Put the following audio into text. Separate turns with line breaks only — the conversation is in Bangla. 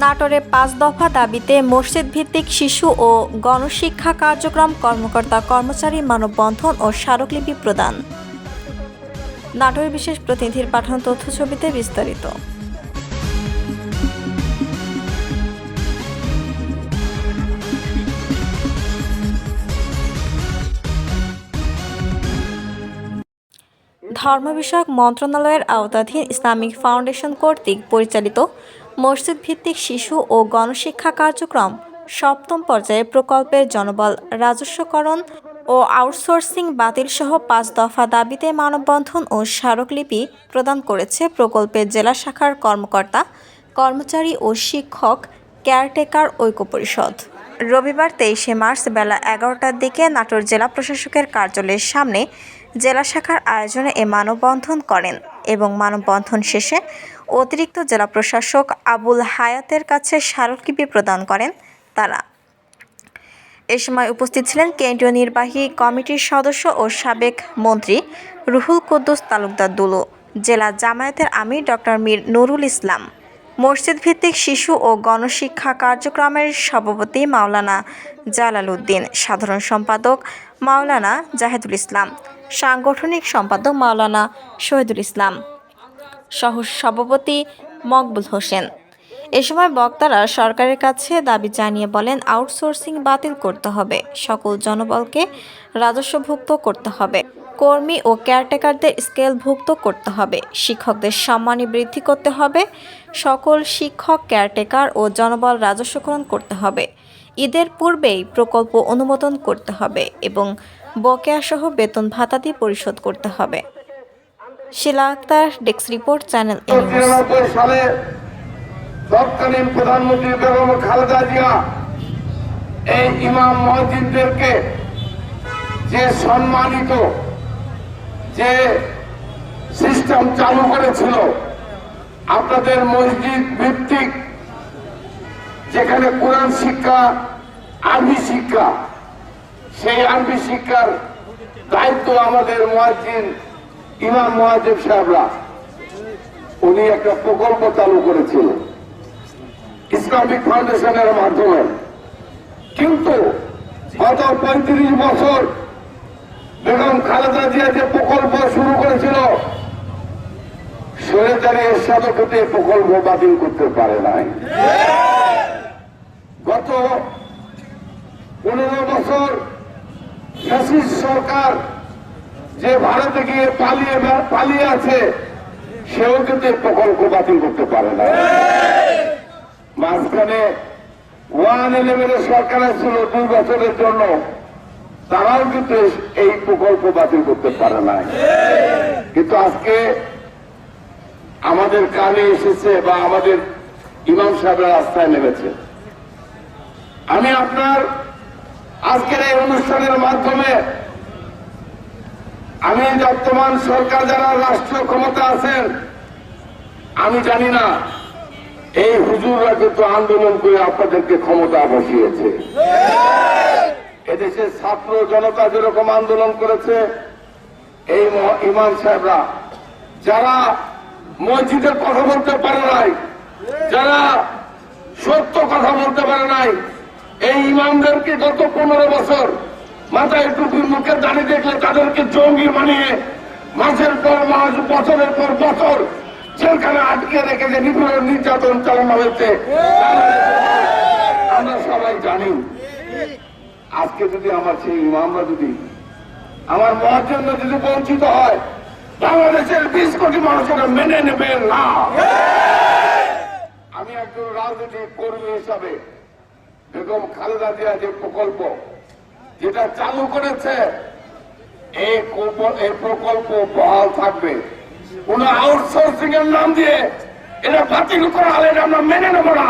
নাটোরে পাঁচ দফা দাবিতে মসজিদ ভিত্তিক শিশু ও গণশিক্ষা কার্যক্রম কর্মকর্তা কর্মচারী মানববন্ধন ও স্মারকলিপি প্রদান। নাটোরের বিশেষ প্রতিনিধির পাঠানো তথ্য ছবিতে বিস্তারিত। ধর্ম বিষয়ক মন্ত্রণালয়ের আওতাধীন ইসলামিক ফাউন্ডেশন কর্তৃক পরিচালিত মসজিদ ভিত্তিক শিশু ও গণশিক্ষা কার্যক্রম সপ্তম পর্যায়ে প্রকল্পের জনবল রাজস্বকরণ ও আউটসোর্সিং বাতিল সহ পাঁচ দফা দাবিতে মানববন্ধন ও স্মারকলিপি প্রদান করেছে প্রকল্পের জেলা শাখার কর্মকর্তা, কর্মচারী ও শিক্ষক কেয়ারটেকার ঐক্য পরিষদ। রবিবার তেইশে মার্চ বেলা এগারোটার দিকে নাটোর জেলা প্রশাসকের কার্যালয়ের সামনে জেলা শাখার আয়োজনে এ মানববন্ধন করেন। এবং মানববন্ধন শেষে অতিরিক্ত জেলা প্রশাসক আবুল হায়াতের কাছে স্মারকলিপি প্রদান করেন তারা। এ সময় উপস্থিত ছিলেন কেন্দ্রীয় নির্বাহী কমিটির সদস্য ও সাবেক মন্ত্রী রুহুল কুদ্দুস তালুকদার দুলু, জেলা জামায়াতের আমির ডক্টর মীর নুরুল ইসলাম মসজিদ ভিত্তিক শিশু ও গণশিক্ষা কার্যক্রমের সভাপতি মাওলানা জালাল উদ্দিন, সাধারণ সম্পাদক মাওলানা জাহেদুল ইসলাম সাংগঠনিক সম্পাদক মাওলানা শহীদুল ইসলাম। সহ সভাপতি মকবুল হোসেন। এ সময় বক্তারা সরকারের কাছে দাবি জানিয়ে বলেন, আউটসোর্সিং বাতিল করতে হবে। সকল জনবলকে রাজস্বভুক্ত করতে হবে। কর্মী ও কেয়ারটেকারদের স্কেলভুক্ত করতে হবে। শিক্ষকদের সম্মানী বৃদ্ধি করতে হবে। সকল শিক্ষক, কেয়ারটেকার ও জনবল রাজস্বকরণ করতে হবে। ঈদের পূর্বেই প্রকল্প অনুমোদন করতে হবে এবং বকেয়াসহ বেতন ভাতাদি পরিশোধ করতে হবে। Shila Akter, desk report, channel
সালে তৎকালীন প্রধানমন্ত্রী বেগম খালেদা জিয়া এই ইমাম মসজিদদেরকে যে সম্মানিত, যে সিস্টেম চালু করেছিল, আপনাদের মসজিদ ভিত্তিক, যেখানে কোরআন শিক্ষা, আরবি শিক্ষা সেই আরবি শিক্ষার দায়িত্ব আমাদের মহাজিন ইমাম মহাজিব সাহেবরা। উনি একটা প্রকল্প চালু করেছিল ইসলামিক ফাউন্ডেশনের মাধ্যমে। কিন্তু গত পঁয়ত্রিশ বছর বেগম খালেদা জিয়া যে প্রকল্প শুরু করেছিল সরেদারি কিন্তু প্রকল্প বাতিল করতে পারে নাই। গত পনেরো বছর ফ্যাসিস্ট সরকার যে ভারতে গিয়ে পালিয়ে পালিয়ে আছে, সেও কিন্তু প্রকল্প বাতিল করতে পারে না। মাঝখানে ওয়ান ইলেভেনের সরকার ছিল দুই বছরের জন্য, তারাও কিন্তু এই প্রকল্প বাতিল করতে পারে না কিন্তু আজকে আমাদের কানে এসেছে বা আমাদের ইমাম সাহেবের রাস্তায় নেমেছে। আমি আপনার আজকের এই অনুষ্ঠানের মাধ্যমে আমি বর্তমান সরকার যারা রাষ্ট্রীয় ক্ষমতা আছেন, আমি জানি না, এই হুজুররা কিন্তু আন্দোলন করে আপনাদেরকে ক্ষমতা বসিয়েছে। এদেশের ছাত্র জনতা যেরকম আন্দোলন করেছে, এই ইমাম সাহেবরা, যারা মসজিদের কথা বলতে পারে নাই, যারা সত্য কথা বলতে পারে নাই এই ইমামদেরকে গত পনেরো বছর মাথায় টুপি, মুখে দাঁড়িয়ে দেখলে তাদেরকে জঙ্গি বানিয়ে মাসের পর মাস, বছরের পর বছর যেখানে আটকে রেখে যে নির্যাতন চালানো হয়েছে আমরা সবাই জানি। আজকে যদি আমার সেই ইমামরা যদি আমার মহাজন্য যদি বঞ্চিত হয়, বাংলাদেশের বিশ কোটি মানুষের মেনে নেবে না। আমি একজন রাজনৈতিক কর্মী হিসাবে বেগম খালেদা জিয়া যে প্রকল্প, যেটা চালু করেছে এই প্রকল্প বহাল থাকবে। কোন আউটসোর্সিং এর নাম দিয়ে এটা বাতিল করা হলে এটা আমরা মেনে নেব না।